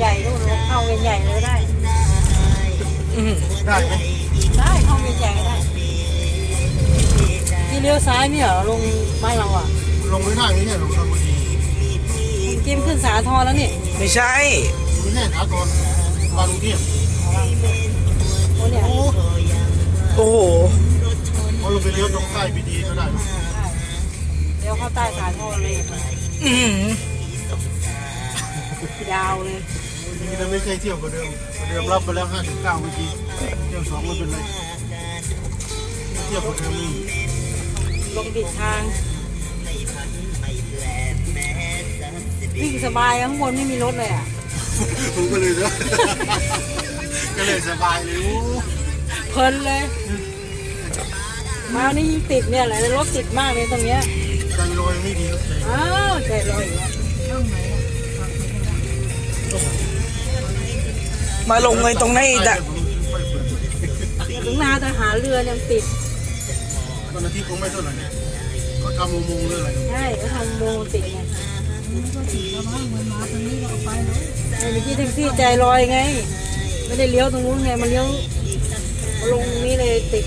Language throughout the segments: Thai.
ใหญ่นู่นเลยเข้าเวียนใหญ่เลยได้ อื้อหือได้ไหมได้เข้าเวียนใหญ่ก็ได้ที่เลี้ยวซ้ายเนี่ยเหรอลงบ้านเราอะลงไม่ได้ไม่ใช่ลงทางบดีกิมขึ้นสาทรแล้วนี่ไม่ใช่ ไม่ใช่ขาตอนบางกรุงเทพโอ้เนี่ยโอ้โอ้โหพอลงไปเลี้ยวตรงใต้พีดีก็ได้เดี๋ยวเข้าใต้สาทรเลยอื้อหือยาวเลย นี่จะไม่ใช่เที่ยวกว่าเดิมกว่าเดิมรับไปแล้วห้าสิบเก้าเมื่อกี้เที่ยวสองไม่เป็นไรเที่ยวกว่าเดิมนี่ลงผิดทางวิ่งสบายอะข้างบนไม่มีรถเลยอะผมก็เลยนะก็เลยสบายเลยโอ้เพลินเลยมานี่ยิ่งติดเนี่ยแหละรถติดมากเลยตรงเนี้ยใจลอยไม่ดีครับใจอ้าวใจลอยอีกแล้ว มาลงเลยตรงนี้ดะผมไม่เปิดถึงนาทหารเรือยังติดตอนนั้นที่คงไม่เท่าไหร่เขาทำอุโมงค์หรืออะไรใช่เขาทำโมงติดไงไอ้เมื่อกี้แท็กซี่ใจลอยไง ไม่ได้เลี้ยวตรงนู้นไงมันเลี้ยวมาลงนี้เลยติด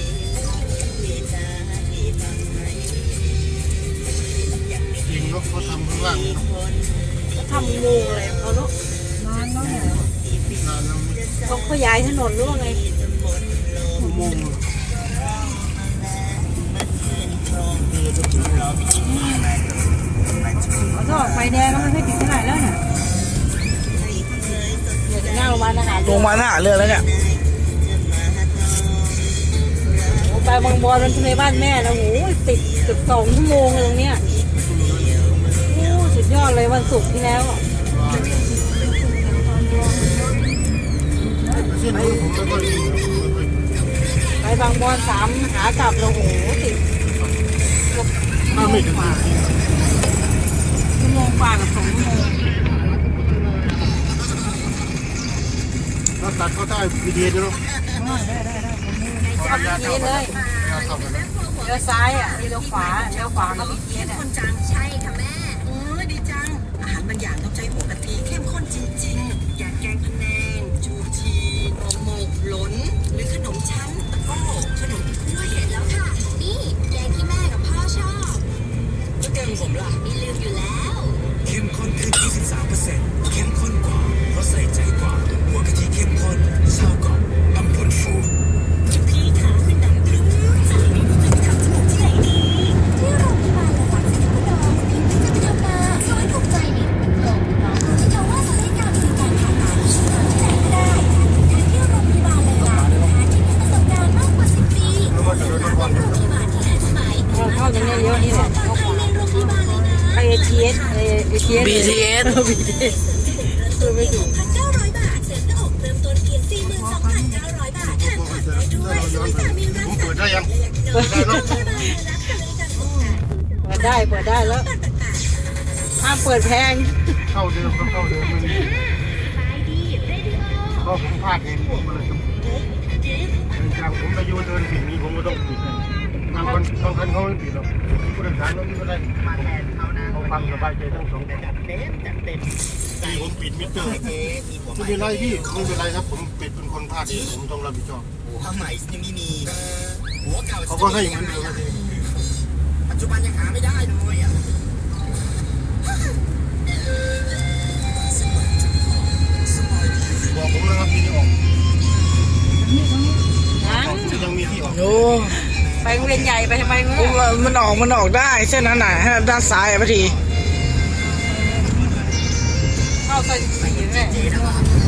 จริงเนาะเขาทำข้างล่างเนี่ยเนาะเขาทำอุโมงค์อะไรของเขาเนาะนานแล้วเขาขยายถนนหรือว่าไงอุโมงค์เขาจะออกไฟแดงก็ไม่ค่อยติดเท่าไหร่แล้วเนี่ยเดี๋ยวจะหน้าโรงพยาบาลทหารลงมาหน้าเรือแล้วเนี่ยผมไปบางบอนมันในบ้านแม่นะโอ้ยติดเกือบสองชั่วโมงเลยตรงเนี้ยโอ้สุดยอดเลยวันศุกร์ที่แล้วอะ ไปบางบอนสามหากลับเราโอ้โหติดกไม่ถึงชั่วโมงกว่ากับสองชั่วโมงเราตัดเขาได้วีดีโอเนาะขับเทียเลยเข้าไปแล้วเลี้ยวซ้ายอะเลี้ยวขวาเลี้ยวขวาก็มีเทียนอะคนจังใช่ค่ะ สเอทีเอส BTS คือไม่ถูก6,900 บาท เสริมหน้าอกเริ่มต้นเพียง42,900 บาทแถมผ่อนได้ด้วยสวยสามีรักผมษาเปิดได้ยังโรงพได้ยาเนาะบาลและศัลยกรรมตกแต่งเปิดได้เปิดได้แล้วห้ามเปิดแพง เข้าเดิมก็เข้าเดิมมันขายดีเรดิโอก็ผมพลาดเองผมก็เลยต้องจากผมไปยูเดินผิดนี้ผมก็ต้องปิดเลย บางคนบางคนเขาไม่ปิดหรอกผู้โดยสารเรานี่ก็ได้มาแทนเขานะเขาฟังสบายใจทั้งสองจัดเต็มจัดเต็มที่ผมปิดมิเตอร์ไม่เป็นไรพี่ไม่เป็นไรครับผมปิดเป็นคนพลาดเองผมต้องรับผิดชอบหัวใหม่ยังไม่มีหัวเก่าเขาก็ให้เหมือนเดิมนะทีปัจจุบันยังหาไม่ได้เลยอะบอกผมนะครับที่นี่ออกยังยังมีที่ออกโอ้ ไปโรงเรียนใหญ่ไปทำไมเนี่โอ้ยมันออกมันออกได้เส้นนั้นไหนะฮะด้านซ้ายอะพอทีเข้าซอยสี่แม่แ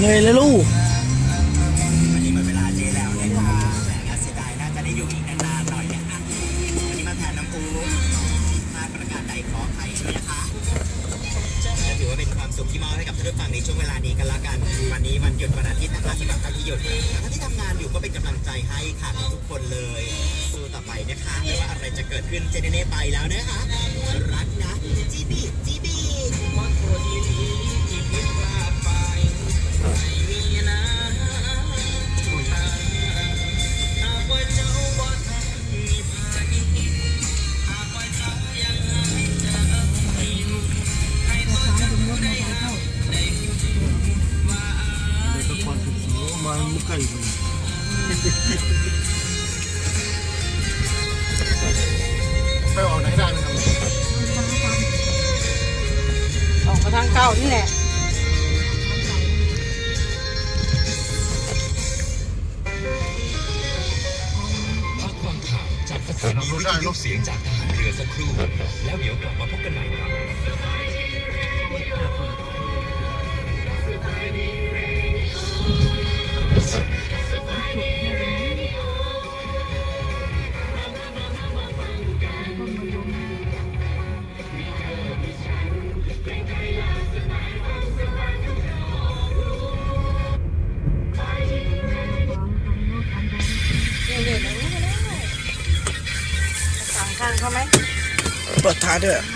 เงยเลยลูกวันนี้หมดเวลาเจแล้วนะคะแหมน่าเสียดายน่าจะได้อยู่อีกนานๆหน่อยนะคะวันนี้มาแทนน้ำปูมาประกาศใดขออภัยด้วยนะคะจะถือว่าเป็นความสุขที่มอบให้กับท่านผู้ฟังในช่วงเวลานี้กันละกัน วันนี้วันหยุดวันอาทิตย์นะคะสำหรับท่านที่หยุดท่านที่ทำงานอยู่ก็เป็นกำลังใจให้ค่ะทุกคนเลยสู้ต่อไปนะคะไม่ว่าอะไรจะเกิดขึ้นเจเนเน่ไปแล้วนะคะรักาทางเก่านี่แหละพักฟังข่าวจากสถานีวิทยุเสียงจากทหารเรือสักครู่ แล้วเดี๋ยวกลับมาพบกันใหม่ครับ นี่นี่